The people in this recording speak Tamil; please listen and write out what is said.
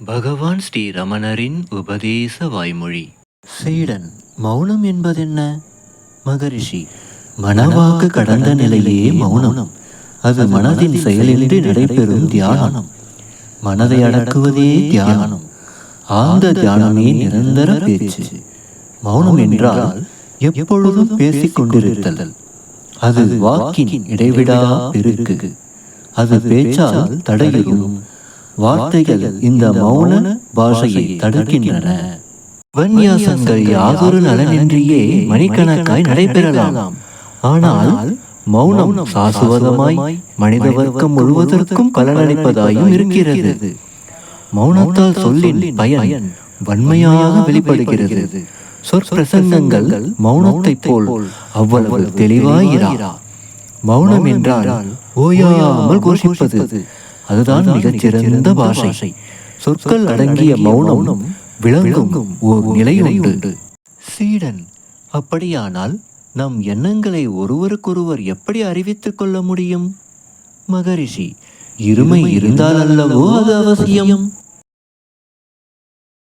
பகவான் ஸ்ரீ ரமணரின் உபதேச வாய்மொழி. சீடன் மௌனம் என்பதென்ன? மகரிஷி மனவாக்கு கடந்த நிலையே மௌனம். அது மனதின் செயலின்றி நடைபெறும் தியானம். மனதை அடக்குவதே தியானம். ஆழ்ந்த தியானமே நிரந்தர பேச்சு. மௌனம் என்றால் எப்பொழுதும் பேசிக் கொண்டிருத்தல் அது வாக்கின் இடைவிடா பெருக்கு. அது பேச்சால் தடையும் வார்த்தைகள் இந்த மௌன பாஷையை தடுக்கின்றன. உபன்யாசங்கள் யாதொரு நலனின்றியே மணிக்கணக்காய் நடைபெறலாம். ஆனால் மௌனம் சாசுவதமாய் மனித வர்க்கம் முழுவதற்கும் பலனளிப்பதாயும் இருக்கிறது. மௌனத்தால் சொல்லின் பயன் வன்மையாக வெளிப்படுகிறது. சொற்பிரசங்கங்கள் மௌனத்தைப் போல் அவ்வளவு தெளிவாயிரா? மௌனம் என்றால் ஓயாமல் கோஷிப்பது. அதுதான் மிகச்சிறந்த பாஷை. சொற்கள் அடங்கிய மௌனம் விளங்கும் ஓர் நிலையுண்டு. சீடன் அப்படியானால் நம் எண்ணங்களை ஒருவருக்கொருவர் எப்படி அறிவித்துக் கொள்ள முடியும்? மகரிஷி இருமை இருந்தால் அல்லவோ அது அவசியம்.